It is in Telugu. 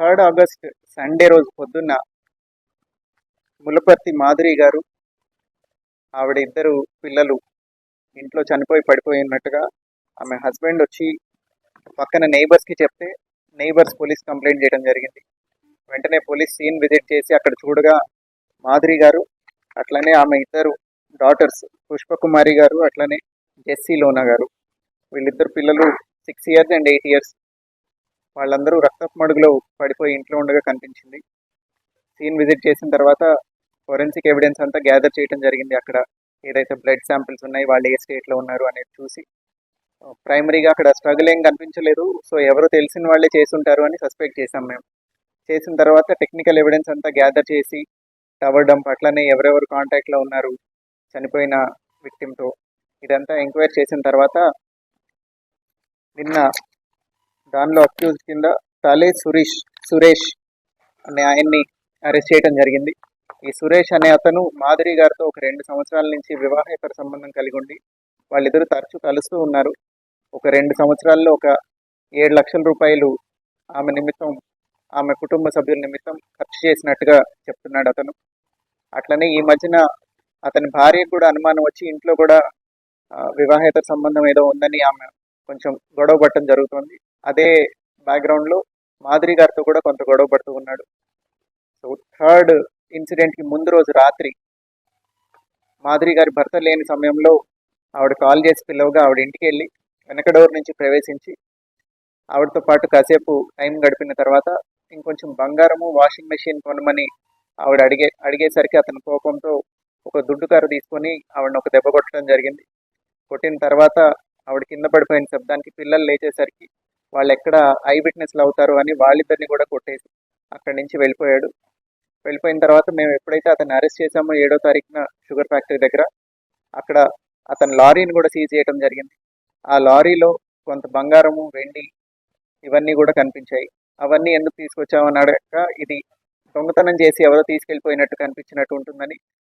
థర్డ్ ఆగస్ట్ సండే రోజు పొద్దున్న ములపర్తి మాధురి గారు ఆవిడ ఇద్దరు పిల్లలు ఇంట్లో చనిపోయి పడిపోయి ఉన్నట్టుగా ఆమె హస్బెండ్ వచ్చి పక్కన నైబర్స్కి చెప్తే నైబర్స్ పోలీస్ కంప్లైంట్ చేయడం జరిగింది. వెంటనే పోలీస్ సీన్ విజిట్ చేసి అక్కడ చూడగా మాధురి గారు అట్లనే ఆమె ఇద్దరు డాటర్స్ పుష్పకుమారి గారు అట్లనే జెస్సీ లోనా గారు వీళ్ళిద్దరు పిల్లలు six years and eight years వాళ్ళందరూ రక్తపు మడుగులో పడిపోయి ఇంట్లో ఉండగా కనిపించింది. సీన్ విజిట్ చేసిన తర్వాత ఫోరెన్సిక్ ఎవిడెన్స్ అంతా గ్యాదర్ చేయడం జరిగింది. అక్కడ ఏదైతే బ్లడ్ శాంపిల్స్ ఉన్నాయి వాళ్ళు ఏ స్టేట్లో ఉన్నారు అనేది చూసి. ప్రైమరీగా అక్కడ స్ట్రగుల్ ఏం కనిపించలేదు. సో ఎవరో తెలిసిన వాళ్ళే చేసి ఉంటారు అని సస్పెక్ట్ చేసాం మేము. చేసిన తర్వాత టెక్నికల్ ఎవిడెన్స్ అంతా గ్యాదర్ చేసి టవర్ డంప్ అట్లనే ఎవరెవరు కాంటాక్ట్లో ఉన్నారు చనిపోయిన విక్టిమ్తో ఇదంతా ఎంక్వైరీ చేసిన తర్వాత నిన్న దానిలో అక్యూజ్ కింద తలే సురేష్ సురేష్ అనే ఆయన్ని అరెస్ట్ చేయడం జరిగింది. ఈ సురేష్ అనే అతను మాధురి గారితో ఒక రెండు సంవత్సరాల నుంచి వివాహేతర సంబంధం కలిగి ఉండి వాళ్ళిద్దరూ తరచూ కలుస్తూ ఉన్నారు. ఒక రెండు సంవత్సరాల్లో ఒక ఏడు లక్షల రూపాయలు ఆమె నిమిత్తం ఆమె కుటుంబ సభ్యుల నిమిత్తం ఖర్చు చేసినట్టుగా చెప్తున్నాడు అతను. అట్లనే ఈ మధ్యన అతని భార్యకు కూడా అనుమానం వచ్చి ఇంట్లో కూడా వివాహేతర సంబంధం ఏదో ఉందని ఆమె కొంచెం గొడవ పట్టడం జరుగుతుంది. అదే బ్యాక్గ్రౌండ్లో మాధురి గారితో కూడా కొంత గొడవ పడుతూ ఉన్నాడు. సో థర్డ్ ఇన్సిడెంట్కి ముందు రోజు రాత్రి మాధురి గారి భర్త లేని సమయంలో ఆవిడ కాల్ చేసి పిలవగా ఆవిడ ఇంటికి వెళ్ళి వెనక డోర్ నుంచి ప్రవేశించి ఆవిడతో పాటు కాసేపు టైం గడిపిన తర్వాత ఇంకొంచెం బంగారము వాషింగ్ మెషిన్ కొనమని ఆవిడ అడిగే అడిగేసరికి అతని కోపంతో ఒక దుడ్డు కర్ర తీసుకొని ఆవిడని ఒక దెబ్బ కొట్టడం జరిగింది. కొట్టిన తర్వాత ఆవిడ కింద పడిపోయిన శబ్దానికి పిల్లలు లేచేసరికి వాళ్ళు ఎక్కడ ఐ విట్నెస్లు అవుతారు అని వాళ్ళిద్దరిని కూడా కొట్టేసి అక్కడి నుంచి వెళ్ళిపోయాడు. వెళ్ళిపోయిన తర్వాత మేము ఎప్పుడైతే అతన్ని అరెస్ట్ చేశామో ఏడో తారీఖున షుగర్ ఫ్యాక్టరీ దగ్గర అక్కడ అతని లారీని కూడా సీజ్ చేయడం జరిగింది. ఆ లారీలో కొంత బంగారము వెండి ఇవన్నీ కూడా కనిపించాయి. అవన్నీ ఎందుకు తీసుకొచ్చామని అడగక ఇది దొంగతనం చేసి ఎవరో తీసుకెళ్ళిపోయినట్టు కనిపించినట్టు ఉంటుందని